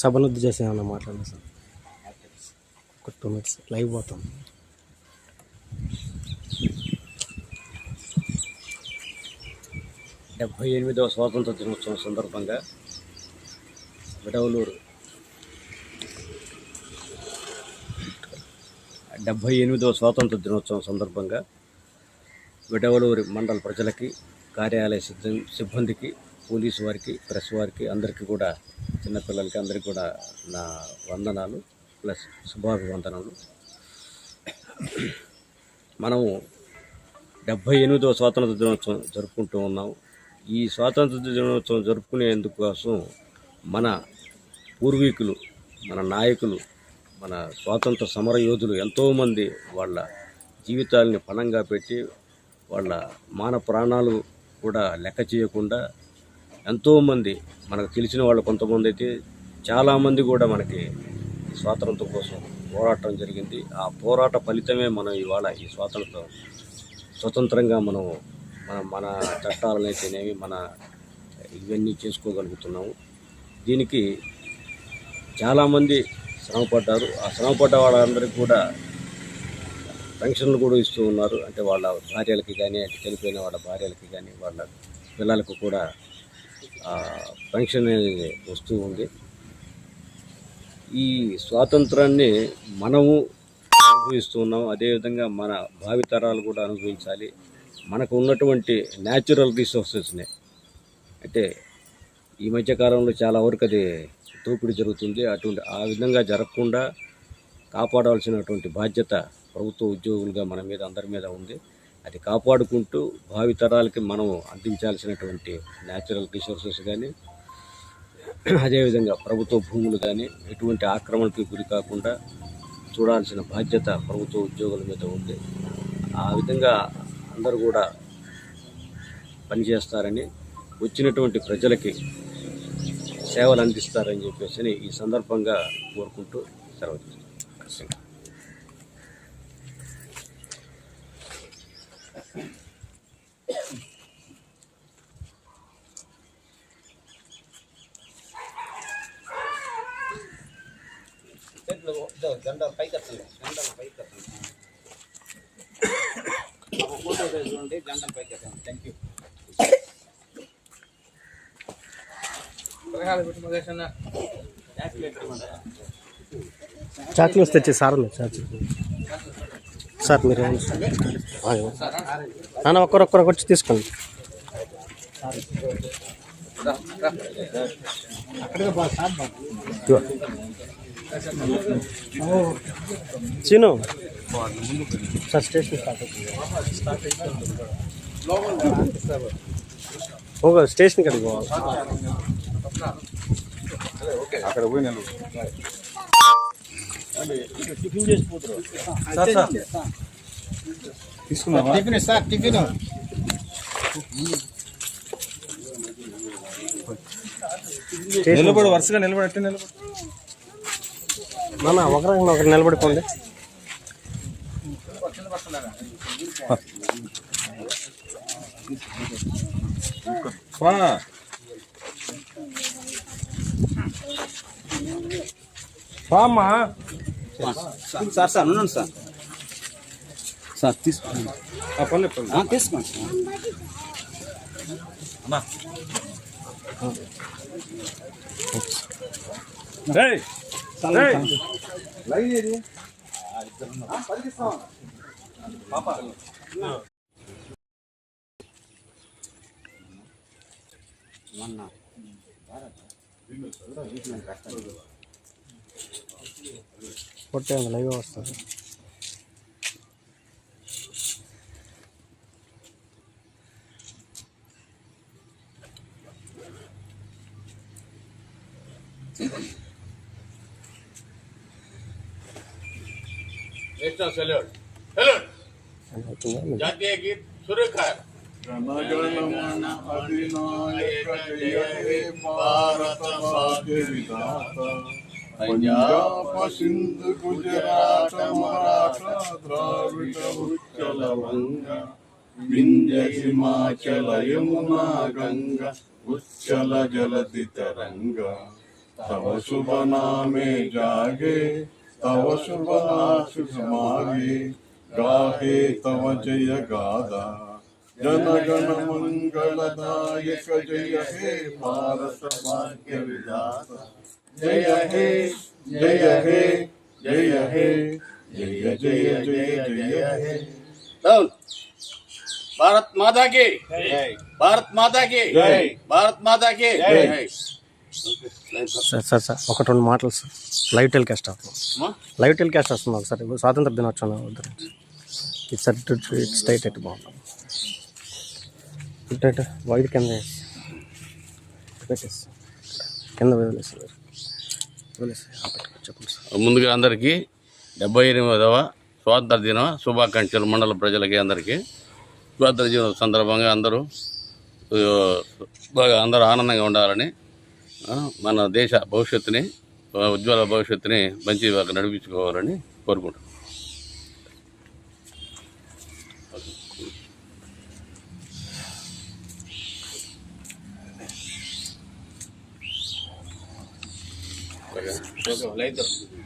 సభనుద్ధి చేసి ఏమన్నా మాట్లాడండి సార్ ఒక టూ మినిట్స్ లైవ్ పోతాం. డెబ్భై ఎనిమిదవ స్వాతంత్ర దినోత్సవం సందర్భంగా విడవలూరు డెబ్భై ఎనిమిదవ స్వాతంత్ర దినోత్సవం సందర్భంగా విడవలూరి మండల ప్రజలకి కార్యాలయ సిద్ధ- సిబ్బందికి పోలీసు వారికి ప్రెస్ వారికి అందరికీ కూడా చిన్నపిల్లలకి అందరికీ కూడా నా వందనాలు ప్లస్ శుభాభివందనాలు. మనము డెబ్భై ఎనిమిదవ స్వాతంత్ర దినోత్సవం జరుపుకుంటూ ఉన్నాం. ఈ స్వాతంత్ర దినోత్సవం జరుపుకునేందుకు కోసం మన పూర్వీకులు మన నాయకులు మన స్వాతంత్ర సమర యోధులు ఎంతోమంది వాళ్ళ జీవితాలని పణంగా పెట్టి వాళ్ళ మాన ప్రాణాలు కూడా లెక్క చేయకుండా ఎంతోమంది మనకు తెలిసిన వాళ్ళు కొంతమంది అయితే చాలామంది కూడా మనకి స్వాతంత్రం కోసం పోరాటం జరిగింది. ఆ పోరాట ఫలితమే మనం ఇవాళ ఈ స్వాతంత్రం స్వతంత్రంగా మనం మన మన చట్టాలను మన ఇవన్నీ చేసుకోగలుగుతున్నాము. దీనికి చాలామంది శ్రమపడ్డారు. ఆ శ్రమపడ్డ వాళ్ళందరికీ కూడా పెన్షన్లు కూడా ఇస్తూ ఉన్నారు. అంటే వాళ్ళ భార్యలకి కానీ అంటే చనిపోయిన వాళ్ళ భార్యలకి కానీ వాళ్ళ పిల్లలకు కూడా పెన్షన్ అనేది వస్తూ ఉంది. ఈ స్వాతంత్రాన్ని మనము అనుభవిస్తూ ఉన్నాం అదేవిధంగా మన భావితరాలు కూడా అనుభవించాలి. మనకు ఉన్నటువంటి న్యాచురల్ రిసోర్సెస్ని అంటే ఈ మధ్య కాలంలో చాలా వరకు అది దోపిడీ జరుగుతుంది. అటువంటి ఆ విధంగా జరగకుండా కాపాడాల్సినటువంటి బాధ్యత ప్రభుత్వ ఉద్యోగులుగా మన మీద అందరి మీద ఉంది. అది కాపాడుకుంటూ భావితరాలకి మనం అందించాల్సినటువంటి న్యాచురల్ రిసోర్సెస్ కానీ అదేవిధంగా ప్రభుత్వ భూములు కానీ ఎటువంటి ఆక్రమణకి గురి కాకుండా చూడాల్సిన బాధ్యత ప్రభుత్వ ఉద్యోగుల మీద ఉంది. ఆ విధంగా అందరూ కూడా పనిచేస్తారని వచ్చినటువంటి ప్రజలకి సేవలు అందిస్తారని చెప్పేసి ఈ సందర్భంగా కోరుకుంటూ సెలవు తీసుకుంటాను పై పైకి ఎత్తండి పై పైకి ఒక ఫోటో చూడండి జెండా పై ఎత్తండి థ్యాంక్ యూ చాక్లెట్స్ తెచ్చి సార్ చాక్లెట్ సార్ మీరు ఏమన్నా సార్? ఆ, ఇవ్వండి. నాన్న ఒక్కరొక్కరు వచ్చి తీసుకోండి. చిను. సార్ స్టేషన్ స్టార్ట్ అవుతుంది. ఒక స్టేషన్ కడిగి పోవాలి. అక్కడ పోయి టిఫిన్ సార్ టిఫిన్ నిలబడి వరుసగా నిలబడి అట్టే నిలబడి. నాన్న ఒకరికి ఒకరు నిలబడిపోండి వా. సార్ సార్ ఉండండి సార్ సార్ తీసుకోండి తీసుకోండి మొన్న ಹೊಟ್ಟೆ ಅಂದ್ರೆ ಲೈವ್ जातीय गीत सूर्य पंजाब सिंध गुजरात मराठा उत्कल विंध्य हिमाचल यमुना गंगा, उच्चल जलति तरंग तव शुभ नामे जागे, तव शुभ नाश समागे। गाहे तव जय गादा। जन गण मंगलदायक जय हे, भारत भाग्य विधाता। జయ హే జయ హే జయ హే జయ జయ జయ జయ హే. భారత్ మాతా కి భారత్ మాతా కి జై. భారత్ మాతా కి జై. సార్ సార్ సార్ ఒక రెండు మాటలు సార్. లైవ్ టెలికాస్ట్ అవుతుంది? లైవ్ టెలికాస్ట్ వస్తుంది ఒకసారి స్వాతంత్ర దినోత్సవం గురించి ఇటు సార్ ఇటు ఇటు స్ట్రైట్ ఎట్టు బాగుంటుంది ఇటు వైట్ కింద. పెట్టేసి కింద వదిలేసి వదిలేసి ఆ పెట్టు. చెప్పండి సార్ ముందుగా అందరికీ డెబ్బై ఎనిమిదవ స్వాతంత్ర దిన శుభాకాంక్షలు మండల ప్రజలకి అందరికీ. స్వాతంత్ర దినం సందర్భంగా అందరూ బాగా అందరూ ఆనందంగా ఉండాలని మన దేశ భవిష్యత్తుని ఉజ్వల భవిష్యత్తుని మంచి నడిపించుకోవాలని కోరుకుంటున్నాం. నడిపించుకోవాలని కోరుకుంటున్నాను